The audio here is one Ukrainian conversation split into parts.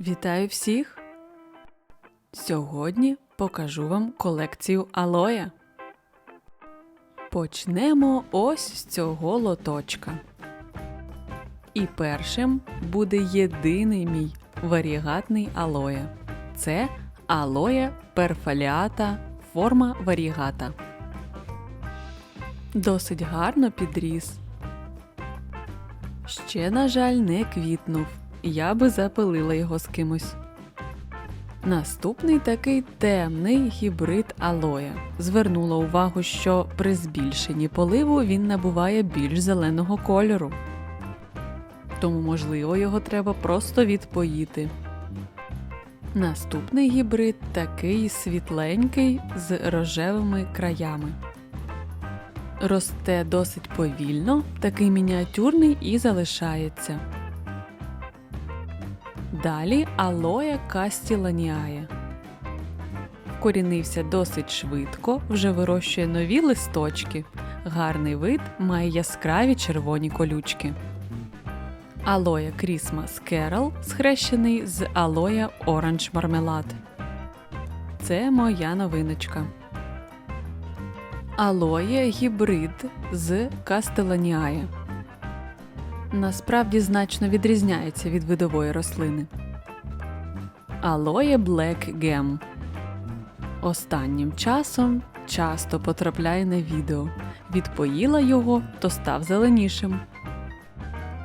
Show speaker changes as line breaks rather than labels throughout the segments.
Вітаю всіх! Сьогодні покажу вам колекцію алоя. Почнемо ось з цього лоточка. І першим буде єдиний мій варігатний алоя. Це алоя перфаліата форма варігата. Досить гарно підріс. Ще, на жаль, не квітнув. Я би запилила його з кимось. Наступний такий темний гібрид алоя. Звернула увагу, що при збільшенні поливу він набуває більш зеленого кольору. Тому, можливо, його треба просто відпоїти. Наступний гібрид такий світленький з рожевими краями. Росте досить повільно, такий мініатюрний і залишається. Далі алоя кастіланіає. Вкорінився досить швидко, вже вирощує нові листочки. Гарний вид має яскраві червоні колючки. Алоя Крісмас Керол схрещений з алоя Оранж Мармелад. Це моя новиночка. Алоє гібрид з Кастеланіає. Насправді значно відрізняється від видової рослини. Алоє Black Gem. Останнім часом часто потрапляє на відео. Відпоїла його, то став зеленішим.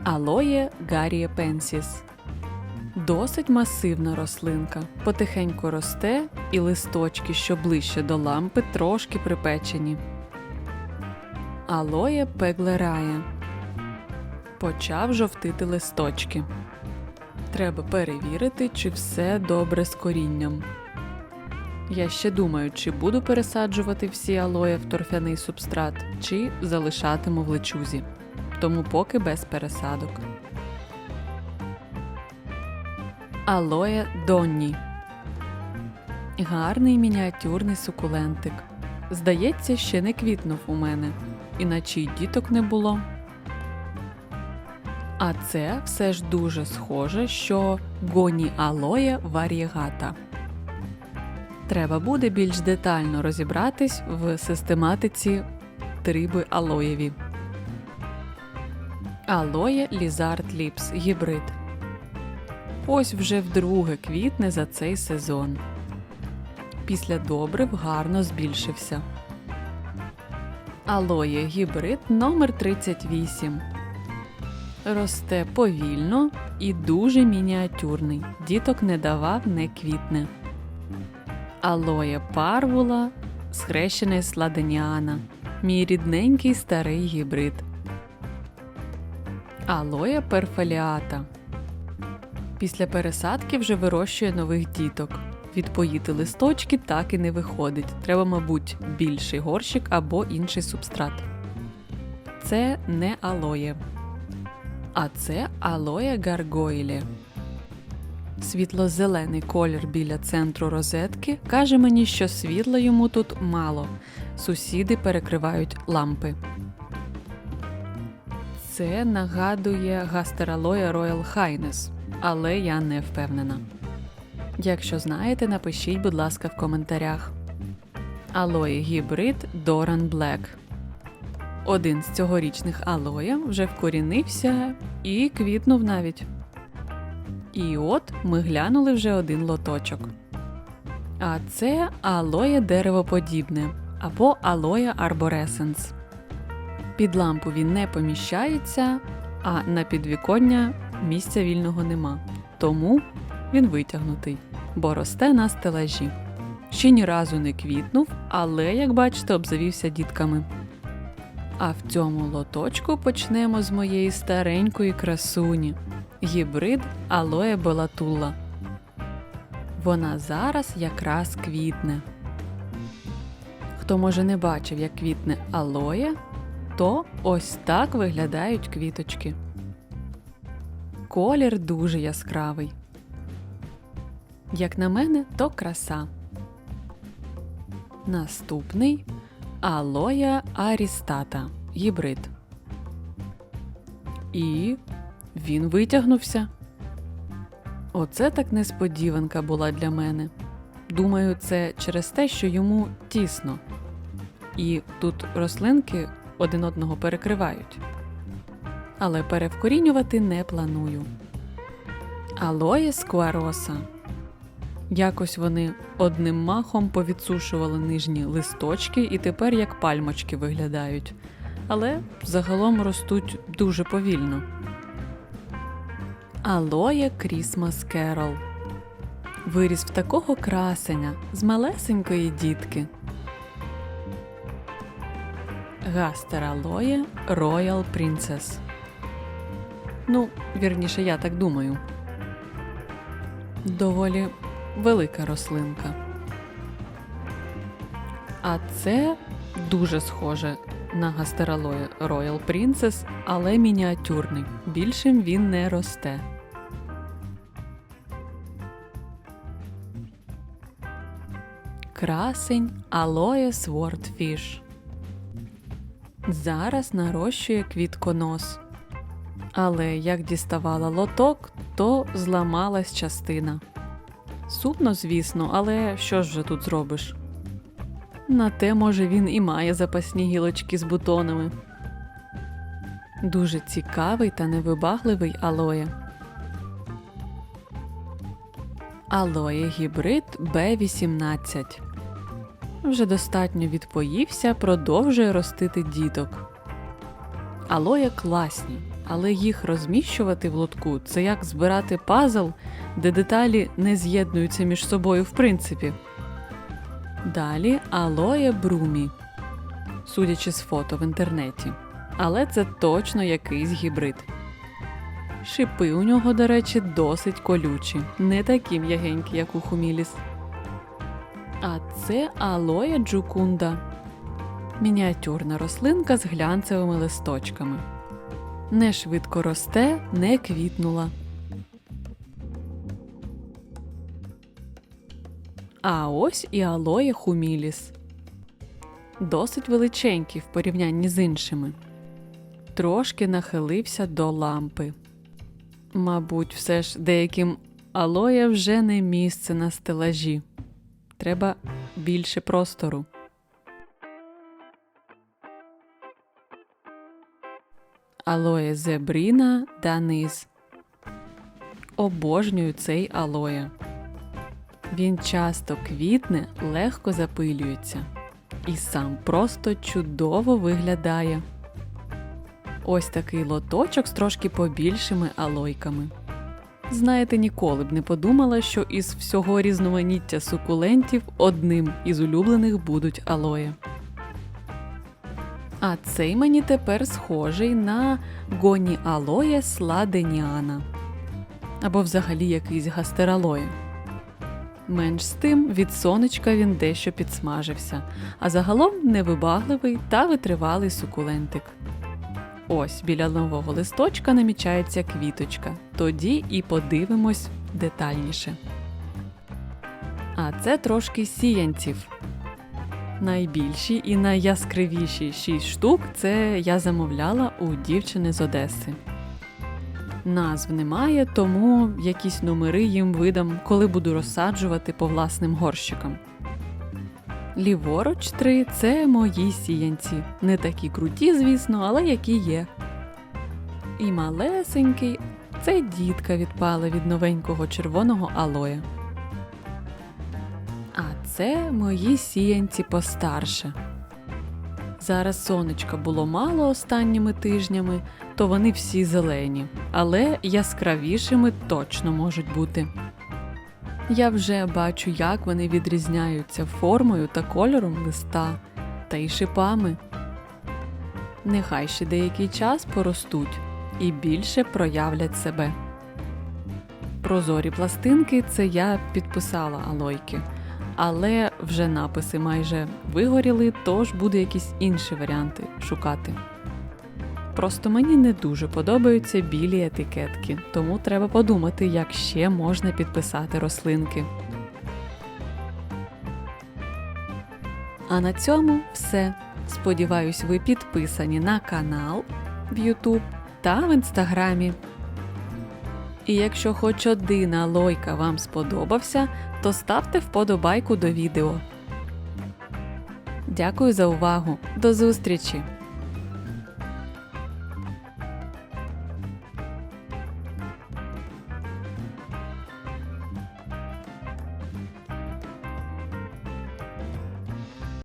Алоє Гарріє Пенсіс. Досить масивна рослинка. Потихеньку росте, і листочки, що ближче до лампи, трошки припечені. Алоє Пеглерая. Почав жовтити листочки. Треба перевірити, чи все добре з корінням. Я ще думаю, чи буду пересаджувати всі алоє в торфяний субстрат, чи залишатиму в лечузі. Тому поки без пересадок. Алоє Донні. Гарний мініатюрний сукулентик. Здається, ще не квітнув у мене, іначе й діток не було. А це все ж дуже схоже, що гоні алоє варієгата. Треба буде більш детально розібратись в систематиці триби алоєві. Алоє Лізард Ліпс гібрид. Ось вже вдруге квітне за цей сезон. Після добрив гарно збільшився. Алоє гібрид номер 38 Росте повільно і дуже мініатюрний. Діток не давав, не квітне. Алоє парвула схрещене з ладеніана. Мій рідненький старий гібрид. Алоє перфаліата. Після пересадки вже вирощує нових діток. Відпоїти листочки так і не виходить. Треба, мабуть, більший горщик або інший субстрат. Це не алоє. А це алоє гаргойлі. Світло-зелений колір біля центру розетки каже мені, що світла йому тут мало. Сусіди перекривають лампи. Це нагадує гастералоя Royal Highness, але я не впевнена. Якщо знаєте, напишіть, будь ласка, в коментарях. Алої гібрид Doran Black. Один з цьогорічних алоя вже вкорінився і квітнув навіть. І от ми глянули вже один лоточок. А це алоє деревоподібне або алоя арборесенс. Під лампу він не поміщається, а на підвіконня місця вільного нема. Тому він витягнутий, бо росте на стелажі. Ще ні разу не квітнув, але, як бачите, обзавівся дітками. А в цьому лоточку почнемо з моєї старенької красуні гібрид алоє белатула. Вона зараз якраз квітне. Хто може не бачив, як квітне алоє, то ось так виглядають квіточки. Колір дуже яскравий. Як на мене, то краса. Наступний алоя арістата гібрид. І він витягнувся. Оце так несподіванка була для мене. Думаю, це через те, що йому тісно. І тут рослинки один одного перекривають. Але перевкорінювати не планую. Алоє сквароса. Якось вони одним махом повідсушували нижні листочки і тепер як пальмочки виглядають. Але загалом ростуть дуже повільно. Алоє Крісмас Керол. Виріс в такого красеня з малесенької дітки. Гастер Алоє Роял Принцес. Ну, вірніше, я так думаю. Доволі велика рослинка. А це дуже схоже на гастералоє Royal Princess, але мініатюрний. Більшим він не росте. Красень Aloe Swordfish. Зараз нарощує квітконос. Але як діставала лоток, то зламалась частина. Сумно, звісно, але що ж вже тут зробиш? На те, може, він і має запасні гілочки з бутонами. Дуже цікавий та невибагливий алоє. Алоє гібрид Б18. Вже достатньо відпоївся, продовжує ростити діток. Алоє класні, але їх розміщувати в лотку це як збирати пазл, де деталі не з'єднуються між собою в принципі. Далі алоє брумі, судячи з фото в інтернеті. Але це точно якийсь гібрид. Шипи у нього, до речі, досить колючі, не такі м'ягенькі, як у хуміліс. А це алоє джукунда. Мініатюрна рослинка з глянцевими листочками. Не швидко росте, не квітнула. А ось і алоє хуміліс. Досить величенький в порівнянні з іншими. Трошки нахилився до лампи. Мабуть, все ж деяким алоє вже не місце на стелажі. Треба більше простору. Алоє зебріна Даниз. Обожнюю цей алоє. Він часто квітне, легко запилюється. І сам просто чудово виглядає. Ось такий лоточок з трошки побільшими алойками. Знаєте, ніколи б не подумала, що із всього різноманіття сукулентів одним із улюблених будуть алої. А цей мені тепер схожий на гоні алоє сладеніана або взагалі якийсь гастералоє. Менш з тим від сонечка він дещо підсмажився, а загалом невибагливий та витривалий сукулентик. Ось біля нового листочка намічається квіточка. Тоді і подивимось детальніше. А це трошки сіянців. Найбільші і найяскравіші 6 штук це я замовляла у дівчини з Одеси. Назв немає, тому якісь номери їм видам, коли буду розсаджувати по власним горщикам. Ліворуч три це мої сіянці. Не такі круті, звісно, але які є. І малесенький це дітка відпала від новенького червоного алоя. Це мої сіянці постарше. Зараз сонечка було мало останніми тижнями, то вони всі зелені, але яскравішими точно можуть бути. Я вже бачу, як вони відрізняються формою та кольором листа та й шипами. Нехай ще деякий час поростуть і більше проявлять себе. Прозорі пластинки це я підписала алойки, але вже написи майже вигоріли, тож буде якісь інші варіанти шукати. Просто мені не дуже подобаються білі етикетки, тому треба подумати, як ще можна підписати рослинки. А на цьому все. Сподіваюсь, ви підписані на канал в YouTube та в інстаграмі. І якщо хоч один алойка вам сподобався, то ставте вподобайку до відео. Дякую за увагу. До зустрічі!